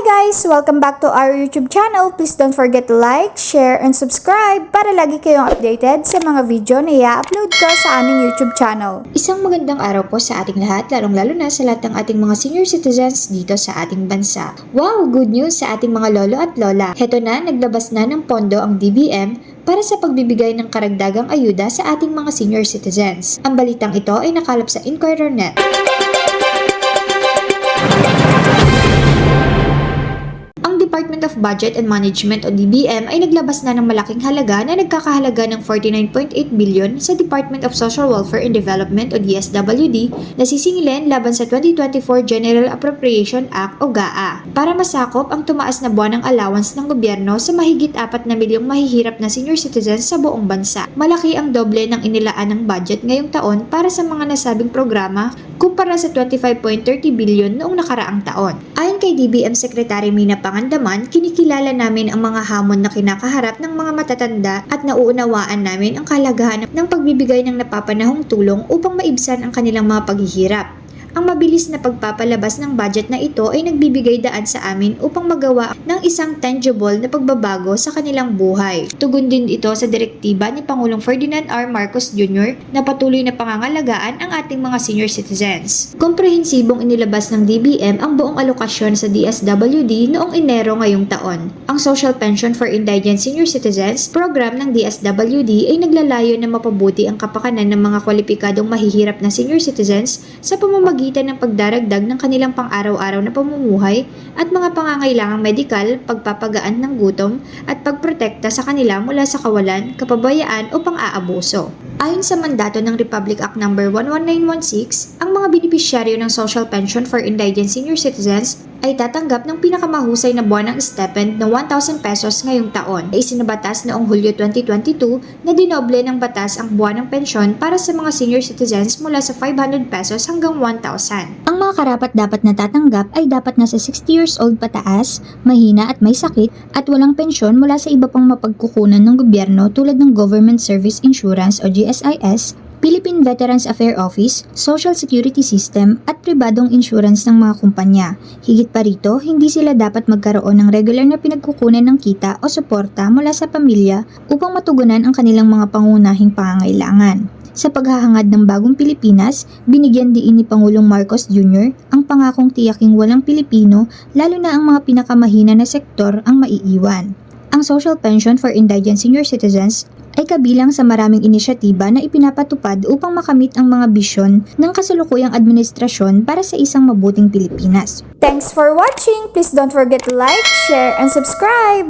guys! Welcome back to our YouTube channel. Please don't forget to like, share, and subscribe para lagi kayong updated sa mga video na i-upload ko sa aming YouTube channel. Isang magandang araw po sa ating lahat, lalong-lalo na sa lahat ng ating mga senior citizens dito sa ating bansa. Wow! Good news sa ating mga lolo at lola. Heto na, naglabas na ng pondo ang DBM para sa pagbibigay ng karagdagang ayuda sa ating mga senior citizens. Ang balitang ito ay nakalap sa Inquirer.net. Department of Budget and Management o DBM ay naglabas na ng malaking halaga na nagkakahalaga ng 49.8 billion sa Department of Social Welfare and Development o DSWD na sisingilin laban sa 2024 General Appropriation Act o GAA para masakop ang tumaas na buwan ng allowance ng gobyerno sa mahigit 4 na milyong mahihirap na senior citizens sa buong bansa. Malaki ang doble ng inilaan ng budget ngayong taon para sa mga nasabing programa kumpara sa 25.30 billion noong nakaraang taon. Ayon kay DBM Secretary Mina Pangandaman, kinikilala namin ang mga hamon na kinakaharap ng mga matatanda at nauunawaan namin ang kahalagahan ng pagbibigay ng napapanahong tulong upang maibsan ang kanilang mga paghihirap. Ang mabilis na pagpapalabas ng budget na ito ay nagbibigay daan sa amin upang magawa ng isang tangible na pagbabago sa kanilang buhay. Tugon din ito sa direktiba ni Pangulong Ferdinand R. Marcos Jr. na patuloy na pangangalagaan ang ating mga senior citizens. Komprehensibong inilabas ng DBM ang buong alokasyon sa DSWD noong Enero ngayong taon. Ang Social Pension for Indigent Senior Citizens program ng DSWD ay naglalayo na mapabuti ang kapakanan ng mga kwalipikadong mahihirap na senior citizens sa pamamagitan ng pagdaragdag ng kanilang pang-araw-araw na pamumuhay at mga pangangailangang medikal, pagpapagaan ng gutom at pagprotekta sa kanila mula sa kawalan, kapabayaan o pang-aabuso. Ayon sa mandato ng Republic Act No. 11916, ang mga benepisyaryo ng Social Pension for Indigent Senior Citizens ay tatanggap ng pinakamahusay na buwan ng stipend na 1,000 pesos ngayong taon na isinabatas noong Hulyo 2022 na dinoble ng batas ang buwan ng pensyon para sa mga senior citizens mula sa 500 pesos hanggang 1,000. Mga karapat dapat na tatanggap ay dapat nasa 60 years old pataas, mahina at may sakit at walang pensyon mula sa iba pang mapagkukunan ng gobyerno tulad ng Government Service Insurance o GSIS, Philippine Veterans Affairs Office, Social Security System at pribadong insurance ng mga kumpanya. Higit pa rito, hindi sila dapat magkaroon ng regular na pinagkukunan ng kita o suporta mula sa pamilya upang matugunan ang kanilang mga pangunahing pangangailangan. Sa paghahangad ng bagong Pilipinas, binigyan diin ni Pangulong Marcos Jr. ang pangakong tiyaking walang Pilipino lalo na ang mga pinakamahina na sektor ang maiiwan. Ang Social Pension for Indigent Senior Citizens ay kabilang sa maraming inisyatiba na ipinapatupad upang makamit ang mga bisyon ng kasalukuyang administrasyon para sa isang mabuting Pilipinas. Thanks for watching! Please don't forget to like, share, and subscribe!